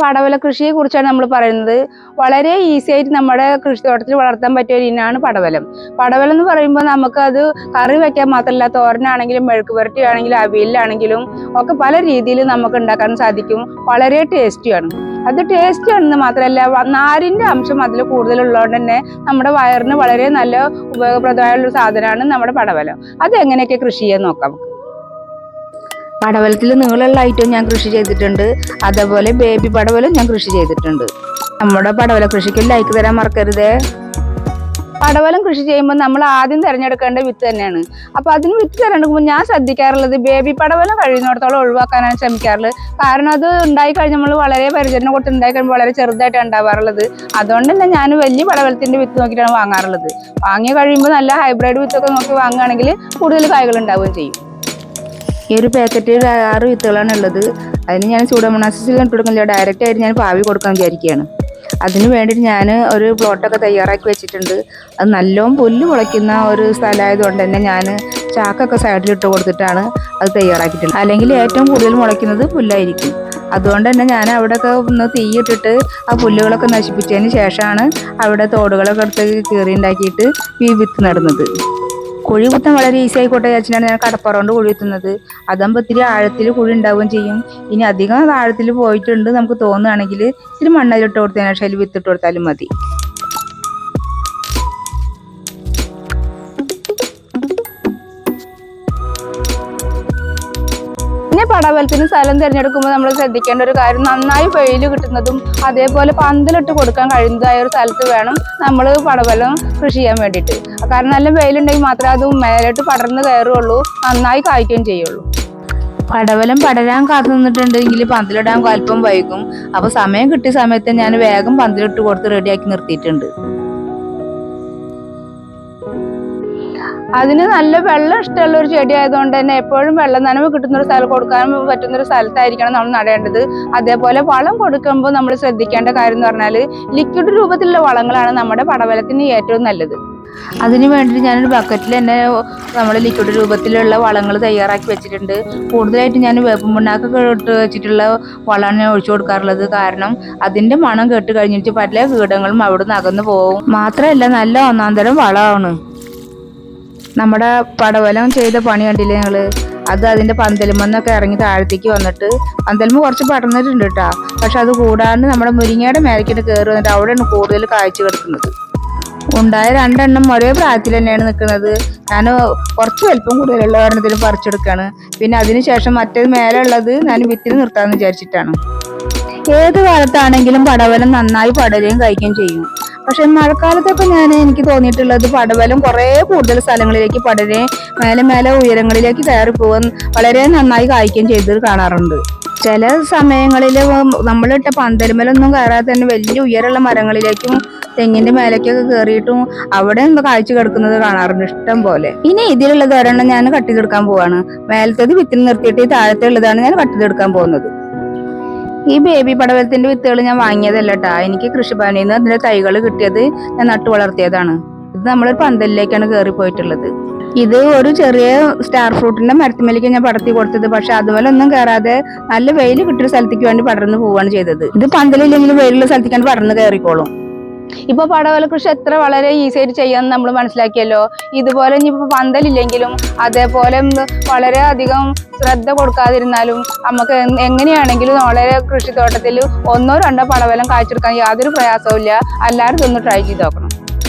പടവല കൃഷിയെ കുറിച്ചാണ് നമ്മൾ പറയുന്നത്. വളരെ ഈസി ആയിട്ട് നമ്മുടെ കൃഷിത്തോട്ടത്തിൽ വളർത്താൻ പറ്റിയ ഒരു ഇനമാണ് പടവലം. പടവലം എന്ന് പറയുമ്പോൾ നമുക്കത് കറി വെക്കാൻ മാത്രമല്ല തോരനാണെങ്കിലും മെഴുക്ക് പുരട്ടി ആണെങ്കിലും അവിയലിലാണെങ്കിലും ഒക്കെ പല രീതിയിൽ നമുക്ക് ഉണ്ടാക്കാൻ സാധിക്കും. വളരെ ടേസ്റ്റിയാണ് അത് ടേസ്റ്റ് ആണെന്ന് മാത്രമല്ല നാരിന്റെ അംശം അതിൽ കൂടുതലുള്ളതുകൊണ്ട് തന്നെ നമ്മുടെ വയറിന് വളരെ നല്ല ഉപയോഗപ്രദമായ ഒരു സാധനമാണ് നമ്മുടെ പടവലം. അത് എങ്ങനെയൊക്കെ കൃഷി ചെയ്യാൻ നോക്കാം? നമുക്ക്. പടവലത്തിൽ നീളമുള്ള ഐറ്റവും ഞാൻ കൃഷി ചെയ്തിട്ടുണ്ട്. അതേപോലെ ബേബി പടവലും ഞാൻ കൃഷി ചെയ്തിട്ടുണ്ട്. നമ്മുടെ പടവല കൃഷിക്ക് ലൈക്ക് തരാൻ മറക്കരുതേ. പടവലം കൃഷി ചെയ്യുമ്പോൾ നമ്മൾ ആദ്യം തിരഞ്ഞെടുക്കേണ്ട വിത്ത് തന്നെയാണ്. അപ്പൊ അതിന് വിത്ത് തിരഞ്ഞെടുക്കുമ്പോൾ ഞാൻ ശ്രദ്ധിക്കാറുള്ളത് ബേബി പടവലം കഴിയുന്നിടത്തോളം ഒഴിവാക്കാനാണ് ശ്രമിക്കാറുള്ളത്. കാരണം അത് ഉണ്ടായി കഴിഞ്ഞ് നമ്മൾ വളരെ പരിചരണം കൊടുത്ത് ഉണ്ടായി കഴിയുമ്പോൾ വളരെ ചെറുതായിട്ടാണ് ഉണ്ടാവാറുള്ളത്. അതുകൊണ്ട് തന്നെ ഞാൻ വലിയ പടവലത്തിന്റെ വിത്ത് നോക്കിയിട്ടാണ് വാങ്ങാറുള്ളത്. വാങ്ങി കഴിയുമ്പോൾ നല്ല ഹൈബ്രിഡ് വിത്തൊക്കെ നോക്കി വാങ്ങുകയാണെങ്കിൽ കൂടുതൽ കായ്കൾ ഉണ്ടാവുകയും ചെയ്യും. ഈ ഒരു പാക്കറ്റിൽ ആറ് വിത്തുകളാണ് ഉള്ളത്. അതിന് ഞാൻ സൂഡോമോണാസിസ് ഇട്ട് കൊടുക്കുന്നില്ല. ഡയറക്റ്റ് ആയിട്ട് ഞാൻ പാവി കൊടുക്കാൻ വിചാരിക്കുകയാണ്. അതിന് വേണ്ടിയിട്ട് ഞാൻ ഒരു പ്ലോട്ടൊക്കെ തയ്യാറാക്കി വെച്ചിട്ടുണ്ട്. അത് നല്ലോം പുല്ല് മുളയ്ക്കുന്ന ഒരു സ്ഥലമായതുകൊണ്ട് തന്നെ ഞാൻ ചാക്കൊക്കെ സൈഡിൽ ഇട്ട് കൊടുത്തിട്ടാണ് അത് തയ്യാറാക്കിയിട്ടുള്ളത്. അല്ലെങ്കിൽ ഏറ്റവും കൂടുതൽ മുളയ്ക്കുന്നത് പുല്ലായിരിക്കും. അതുകൊണ്ട് തന്നെ ഞാൻ അവിടെയൊക്കെ ഒന്ന് തീയിട്ടിട്ട് ആ പുല്ലുകളൊക്കെ നശിപ്പിച്ചതിന് ശേഷമാണ് അവിടെ തോടുകളൊക്കെ എടുത്ത് കീറി ഉണ്ടാക്കിയിട്ട് ഈ വിത്ത് നടുന്നത്. കുഴി കുത്താൻ വളരെ ഈസി ആയിക്കോട്ടെ വിചാരിച്ചിട്ടാണ് ഞാൻ കടപ്പുറ കുഴി കുത്തുന്നത് അതാകുമ്പോൾ ഇത്തിരി ആഴത്തിൽ കുഴി ഉണ്ടാവുകയും ചെയ്യും. ഇനി അധികം ആഴത്തിൽ പോയിട്ടുണ്ട് നമുക്ക് തോന്നുകയാണെങ്കിൽ ഇത്തിരി മണ്ണതിലിട്ട് ശേഷം അതിൽ വിത്തിട്ട് കൊടുത്താലും മതി. പടവലത്തിന് സ്ഥലം തിരഞ്ഞെടുക്കുമ്പോൾ നമ്മൾ ശ്രദ്ധിക്കേണ്ട ഒരു കാര്യം നന്നായി വെയിൽ കിട്ടുന്നതും അതേപോലെ പന്തലിട്ട് കൊടുക്കാൻ കഴിയുന്നതായ ഒരു സ്ഥലത്ത് വേണം നമ്മൾ പടവലം കൃഷി ചെയ്യാൻ വേണ്ടിയിട്ട്. കാരണം നല്ല വെയിലുണ്ടെങ്കിൽ മാത്രമേ അത് മേലോട്ട് പടർന്ന് കയറുള്ളൂ നന്നായി കായ്ക്കുകയും ചെയ്യുള്ളൂ. പടവലം പടരാൻ കാത്തു നിന്നിട്ടുണ്ടെങ്കിൽ പന്തലിടാൻ അല്പം വൈകും. അപ്പോൾ സമയം കിട്ടിയ സമയത്ത് ഞാൻ വേഗം പന്തലിട്ട് കൊടുത്ത് റെഡിയാക്കി നിർത്തിയിട്ടുണ്ട്. അതിന് നല്ല വെള്ളം ഇഷ്ടമുള്ള ഒരു ചെടി ആയതുകൊണ്ട് തന്നെ എപ്പോഴും വെള്ളം നനവ് കിട്ടുന്ന ഒരു സ്ഥലം കൊടുക്കാൻ പറ്റുന്ന ഒരു സ്ഥലത്തായിരിക്കണം നമ്മൾ നടേണ്ടത്. അതേപോലെ വളം കൊടുക്കുമ്പോൾ നമ്മൾ ശ്രദ്ധിക്കേണ്ട കാര്യം എന്ന് പറഞ്ഞാൽ ലിക്വിഡ് രൂപത്തിലുള്ള വളങ്ങളാണ് നമ്മുടെ പടവലത്തിന് ഏറ്റവും നല്ലത്. അതിന് വേണ്ടിയിട്ട് ഞാനൊരു ബക്കറ്റിൽ തന്നെ നമ്മൾ ലിക്വിഡ് രൂപത്തിലുള്ള വളങ്ങൾ തയ്യാറാക്കി വെച്ചിട്ടുണ്ട്. കൂടുതലായിട്ട് ഞാൻ വേപ്പം പിണ്ണാക്കൊക്കെ ഇട്ട് വെച്ചിട്ടുള്ള വളമാണ് ഞാൻ ഒഴിച്ചു കൊടുക്കാറുള്ളത്. കാരണം അതിന്റെ മണം കേട്ട് കഴിഞ്ഞിട്ട് പല കീടങ്ങളും അവിടുന്ന് അകന്നു പോകും. മാത്രമല്ല നല്ല ഒന്നാം തരം വളമാണ്. നമ്മുടെ പടവലം ചെയ്ത പണി കണ്ടില്ലേ ഞങ്ങൾ അത് അതിന്റെ പന്തലുമെന്നൊക്കെ ഇറങ്ങി താഴത്തേക്ക് വന്നിട്ട് പന്തലുമ്പ് കുറച്ച് പടർന്നിട്ടുണ്ട് കേട്ടോ. പക്ഷെ അത് കൂടാണ്ട് നമ്മുടെ മുരിങ്ങയുടെ മേലേക്കിട്ട് കയറി വന്നിട്ട് അവിടെയാണ് കൂടുതൽ കാഴ്ച കിടക്കുന്നത്. ഉണ്ടായ രണ്ടെണ്ണം ഒരേ പ്രായത്തിൽ തന്നെയാണ് നിൽക്കുന്നത്. ഞാൻ കുറച്ച് വലിപ്പം കൂടുതലുള്ള ഒരെണ്ണത്തിൽ പറിച്ചെടുക്കാണ്. പിന്നെ അതിനുശേഷം മറ്റേത് മേലെ ഉള്ളത് ഞാൻ വിത്തിന് നിർത്താമെന്ന് വിചാരിച്ചിട്ടാണ്. ഏത് കാലത്താണെങ്കിലും പടവലം നന്നായി പടരുകയും കഴിക്കുകയും ചെയ്യും. പക്ഷെ മഴക്കാലത്തൊക്കെ ഞാൻ എനിക്ക് തോന്നിയിട്ടുള്ളത് പടവലം കുറേ കൂടുതൽ സ്ഥലങ്ങളിലേക്ക് പടരെ മേലെ മേലെ ഉയരങ്ങളിലേക്ക് കയറി പോകാൻ വളരെ നന്നായി കായ്ക്കുകയും ചെയ്ത് കാണാറുണ്ട്. ചില സമയങ്ങളിൽ നമ്മളിട്ട പന്തലുമലൊന്നും കയറാതെ തന്നെ വലിയ ഉയരമുള്ള മരങ്ങളിലേക്കും തെങ്ങിന്റെ മേലേക്കൊക്കെ കയറിയിട്ടും അവിടെ നിന്ന് കാഴ്ച കിടക്കുന്നത് കാണാറുണ്ട് ഇഷ്ടം പോലെ. ഇനി ഇതിലുള്ളത് ഒരെണ്ണം ഞാൻ കട്ടിതെടുക്കാൻ പോവാണ്. മേലത്തേത് വിത്തിന് നിർത്തിയിട്ട് ഈ താഴത്തെ ഉള്ളതാണ് ഞാൻ കട്ടിതെടുക്കാൻ പോകുന്നത്. ഈ ബേബി പടവലത്തിന്റെ വിത്തുകൾ ഞാൻ വാങ്ങിയതല്ല കേട്ടാ എനിക്ക് കൃഷിഭവനിൽ നിന്ന് അതിന്റെ തൈകൾ കിട്ടിയത് ഞാൻ നട്ടു വളർത്തിയതാണ്. ഇത് നമ്മളൊരു പന്തലിലേക്കാണ് കയറി പോയിട്ടുള്ളത്. ഇത് ഒരു ചെറിയ സ്റ്റാർ ഫ്രൂട്ടിന്റെ മരത്തിമേലേക്ക് ഞാൻ പടർത്തി കൊടുത്തത്. പക്ഷെ അതുപോലെ ഒന്നും കയറാതെ നല്ല വെയിൽ കിട്ടിയ സ്ഥലത്തേക്ക് വേണ്ടി പടർന്നു പോവാണ് ചെയ്തത്. ഇത് പന്തലില്ലെങ്കിൽ വെയിലുള്ള സ്ഥലത്തേക്കാണ് പടർന്ന് കയറിക്കോളും ഇപ്പൊ പടവല കൃഷി എത്ര വളരെ ഈസി ആയിട്ട് ചെയ്യാന്ന് നമ്മൾ മനസ്സിലാക്കിയല്ലോ. ഇതുപോലെ ഇനിയിപ്പോ പന്തലില്ലെങ്കിലും അതേപോലെ വളരെ അധികം ശ്രദ്ധ കൊടുക്കാതിരുന്നാലും നമുക്ക് എങ്ങനെയാണെങ്കിലും വളരെ കൃഷിത്തോട്ടത്തിൽ ഒന്നോ രണ്ടോ പടവലം കാഴ്ചെടുക്കാൻ യാതൊരു പ്രയാസവും ഇല്ല എല്ലാവരും ഇതൊന്ന് ട്രൈ ചെയ്ത് നോക്കണം.